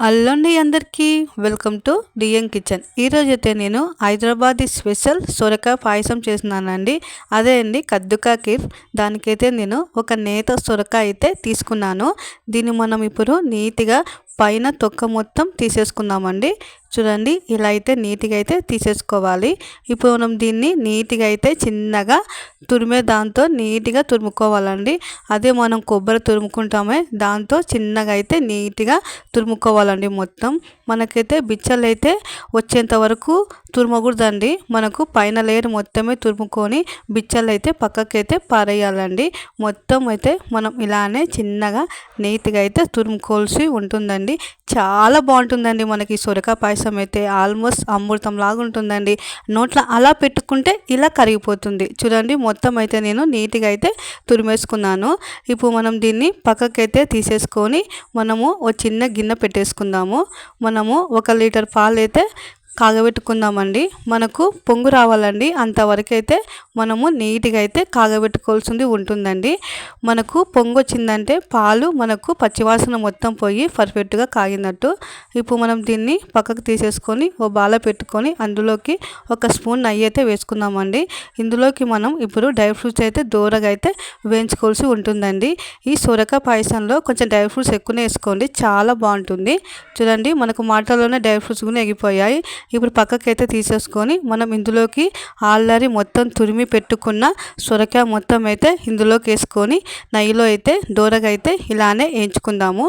అల్లండి అందరికీ. Welcome to DM kitchen. ఈరోజు అయితే నేను హైదరాబాదీ స్పెషల్ సొరకాయ పాయసం చేస్తున్నానండి. అదే అండి కద్దుకా కీర్. దానికైతే నేను ఒక నేత సొరకాయ అయితే తీసుకున్నాను. దీన్ని మనం ఇప్పుడు నీట్గా పైన తొక్క మొత్తం తీసేసుకుందామండి. చూడండి ఇలా అయితే నీట్గా అయితే తీసేసుకోవాలి. ఇప్పుడు మనం దీన్ని నీట్గా అయితే చిన్నగా తురిమే దాంతో నీట్గా తురుముకోవాలండి. అదే మనం కొబ్బరి తురుముకుంటామే దాంతో చిన్నగా అయితే నీట్గా తురుముకోవాలండి మొత్తం. మనకైతే బిచ్చలు అయితే వచ్చేంత వరకు తురుమకూడదండి. మనకు పైన లేయర్ మొత్తమే తురుముకొని బిచ్చలు అయితే పక్కకైతే పారేయాలండి. మొత్తం అయితే మనం ఇలానే చిన్నగా నీట్గా అయితే తురుముకోవాల్సి ఉంటుందండి. చాలా బాగుంటుందండి మనకి సొరకాయ పాయసం అయితే. ఆల్మోస్ట్ అమృతం లాగా ఉంటుందండి. నోట్లో అలా పెట్టుకుంటే ఇలా కరిగిపోతుంది. చూడండి మొత్తం అయితే నేను నీట్గా అయితే తురిమేసుకున్నాను. ఇప్పుడు మనం దీన్ని పక్కకైతే తీసేసుకొని మనము ఒక చిన్న గిన్నె పెట్టేసుకుందాము. మనము ఒక లీటర్ పాలు అయితే కాగబెట్టుకుందామండి. మనకు పొంగు రావాలండి. అంతవరకైతే మనము నీట్గా అయితే కాగబెట్టుకోవాల్సింది ఉంటుందండి. మనకు పొంగు వచ్చిందంటే పాలు మనకు పచ్చివాసన మొత్తం పోయి పర్ఫెక్ట్గా కాగినట్టు ఇప్పుడు మనం దీన్ని పక్కకు తీసేసుకొని ఓ బాల పెట్టుకొని అందులోకి ఒక స్పూన్ నెయ్యి అయితే వేసుకుందామండి. ఇందులోకి మనం ఇప్పుడు డ్రై ఫ్రూట్స్ అయితే దూరగా అయితే వేయించుకోవాల్సి ఉంటుందండి. ఈ సొరకాయ పాయసంలో కొంచెం డ్రై ఫ్రూట్స్ ఎక్కువనే వేసుకోండి. చాలా బాగుంటుంది. చూడండి మనకు మాటల్లోనే డ్రై ఫ్రూట్స్ కూడా ఎగిపోయాయి. ఇప్పుడు పక్కకైతే తీసేసుకొని మనం ఇందులోకి ఆల్రెడీ మొత్తం తురిమి పెట్టుకున్న సొరకాయ మొత్తం అయితే ఇందులోకి వేసుకొని నెయ్యిలో అయితే దూరగా అయితే ఇలానే వేయించుకుందాము.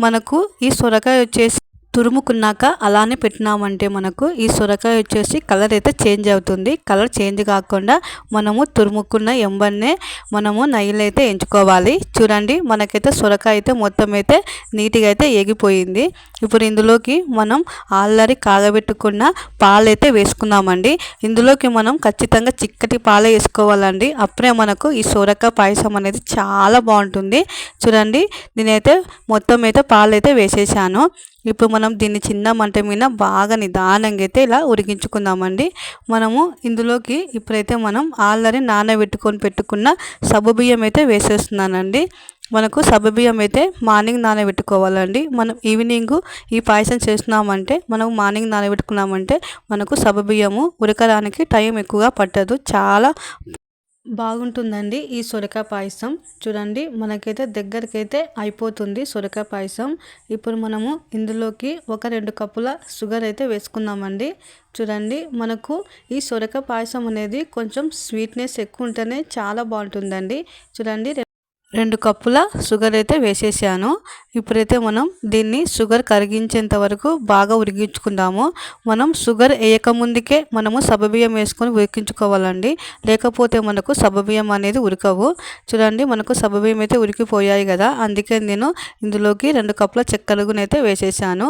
మనకు ఈ సొరకాయ వచ్చేసి తురుముకున్నాక అలానే పెట్టినామంటే మనకు ఈ సొరకాయ వచ్చేసి కలర్ అయితే చేంజ్ అవుతుంది. కలర్ చేంజ్ కాకుండా మనము తురుముకున్న ఎంబన్నే మనము నైలు అయితే ఎంచుకోవాలి. చూడండి మనకైతే సొరకాయ అయితే మొత్తం అయితే నీట్గా అయితే ఎగిపోయింది ఇప్పుడు ఇందులోకి మనం ఆల్రెడీ కాగబెట్టుకున్న పాలు అయితే వేసుకుందామండి ఇందులోకి మనం ఖచ్చితంగా చిక్కటి పాలే వేసుకోవాలండి. అప్పుడే మనకు ఈ సొరకాయ పాయసం అనేది చాలా బాగుంటుంది. చూడండి నేనైతే మొత్తం అయితే పాలు అయితే వేసేసాను. ఇప్పుడు మనం దీన్ని చిన్న మంట మీద బాగా నిదానంగా అయితే ఇలా ఉరిగించుకుందామండి మనము ఇందులోకి ఇప్పుడైతే మనం ఆల్రెడీ నానబెట్టుకొని పెట్టుకున్న సబ్బు బియ్యం అయితే వేసేస్తున్నానండి. మనకు సబ్బియ్యం అయితే మార్నింగ్ నానబెట్టుకోవాలండి. మనం ఈవినింగ్ ఈ పాయసం చేస్తున్నామంటే మనం మార్నింగ్ నానబెట్టుకున్నామంటే మనకు సబ్బియ్యము ఉరకడానికి టైం ఎక్కువగా పట్టదు. చాలా బాగుంటుందండి ఈ సొరకాయ పాయసం. చూడండి మనకైతే దగ్గరకైతే అయిపోతుంది సొరకాయ పాయసం. ఇప్పుడు మనము ఇందులోకి ఒక రెండు కప్పుల షుగర్ అయితే వేసుకుందామండి. చూడండి మనకు ఈ సొరకాయ పాయసం అనేది కొంచెం స్వీట్నెస్ ఎక్కువ ఉంటేనే చాలా బాగుంటుందండి. చూడండి రెండు కప్పుల షుగర్ అయితే వేసేసాను. ఇప్పుడైతే మనం దీన్ని షుగర్ కరిగించేంత వరకు బాగా ఉరిగించుకుందాము మనం షుగర్ వేయకముందుకే మనము సబబియ్యం వేసుకొని ఉరికించుకోవాలండి లేకపోతే మనకు సబబియ్యం అనేది ఉరకవు చూడండి మనకు సబబియ్యం అయితే ఉరికిపోయాయి కదా. అందుకే నేను ఇందులోకి రెండు కప్పుల చక్కెరగునైతే వేసేసాను.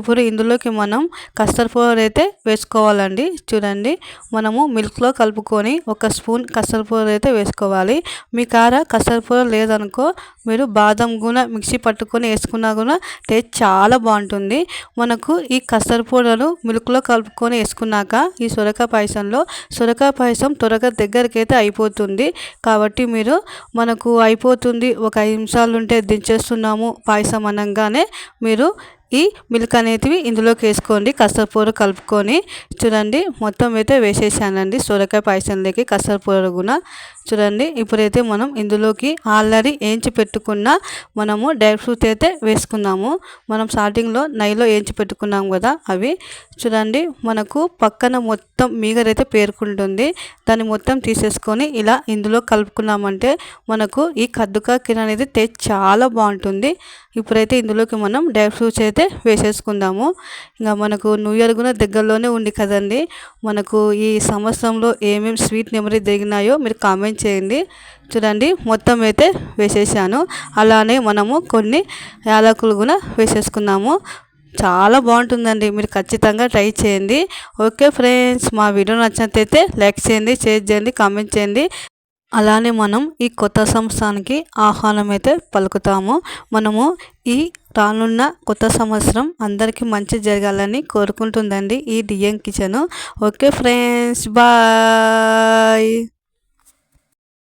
ఇప్పుడు ఇందులోకి మనం కస్టర్డ్ పౌడర్ అయితే వేసుకోవాలండి. చూడండి మనము మిల్క్లో కలుపుకొని ఒక స్పూన్ కస్టర్డ్ పౌడర్ అయితే వేసుకోవాలి. మీ కార కస్టర్డ్ పౌడర్ లేదనుకో మీరు బాదం కూడా మిక్సీ పట్టుకొని వేసుకున్నా కూడా టేస్ట్ చాలా బాగుంటుంది. మనకు ఈ కసర పౌడరు మిల్క్లో కలుపుకొని వేసుకున్నాక ఈ సొరకాయ పాయసంలో సొరకాయ పాయసం త్వరగా దగ్గరికి అయితే అయిపోతుంది. కాబట్టి మీరు మనకు అయిపోతుంది ఒక ఐదు నిమిషాలు ఉంటే దించేస్తున్నాము పాయసం అనగానే మీరు ఈ మిల్క్ అనేటివి ఇందులోకి వేసుకోండి. కసరపూర కలుపుకొని చూడండి. మొత్తం అయితే వేసేసానండి. సొరకాయ పాయసంలోకి కసరపూర కూడా చూడండి. ఇప్పుడైతే మనం ఇందులోకి ఆల్రెడీ వేయించి పెట్టుకున్న మనము డ్రై ఫ్రూట్స్ అయితే వేసుకున్నాము. మనం స్టార్టింగ్లో నైలో వేయించి పెట్టుకున్నాం కదా అవి. చూడండి. మనకు పక్కన మొత్తం మీగరైతే పేర్కొంటుంది. దాన్ని మొత్తం తీసేసుకొని ఇలా ఇందులో కలుపుకున్నామంటే మనకు ఈ కద్దుకా కిర అనేది టేస్ట్ చాలా బాగుంటుంది. ఇప్పుడైతే ఇందులోకి మనం డ్రై ఫ్రూట్స్ అయితే వేసేసుకుందాము. ఇంకా మనకు న్యూ ఇయర్ కూడా దగ్గరలోనే ఉంది కదండి. మనకు ఈ సంవత్సరంలో ఏమేమి స్వీట్ మెమరీ దిగినాయో మీరు కామెంట్ చేయండి. చూడండి మొత్తం అయితే వేసేసాను. అలానే మనము కొన్ని యాలకులు కూడా వేసేసుకున్నాము. చాలా బాగుంటుందండి. మీరు ఖచ్చితంగా ట్రై చేయండి. ఓకే ఫ్రెండ్స్ మా వీడియో నచ్చినట్టయితే లైక్ చేయండి షేర్ చేయండి కామెంట్ చేయండి. అలానే మనం ఈ కొత్త సంవత్సరానికి ఆహ్వానం అయితే పలుకుతాము. మనము ఈ రానున్న కొత్త సంవత్సరం అందరికీ మంచి జరగాలని కోరుకుంటుందండి ఈ DM kitchen. Okay friends bye!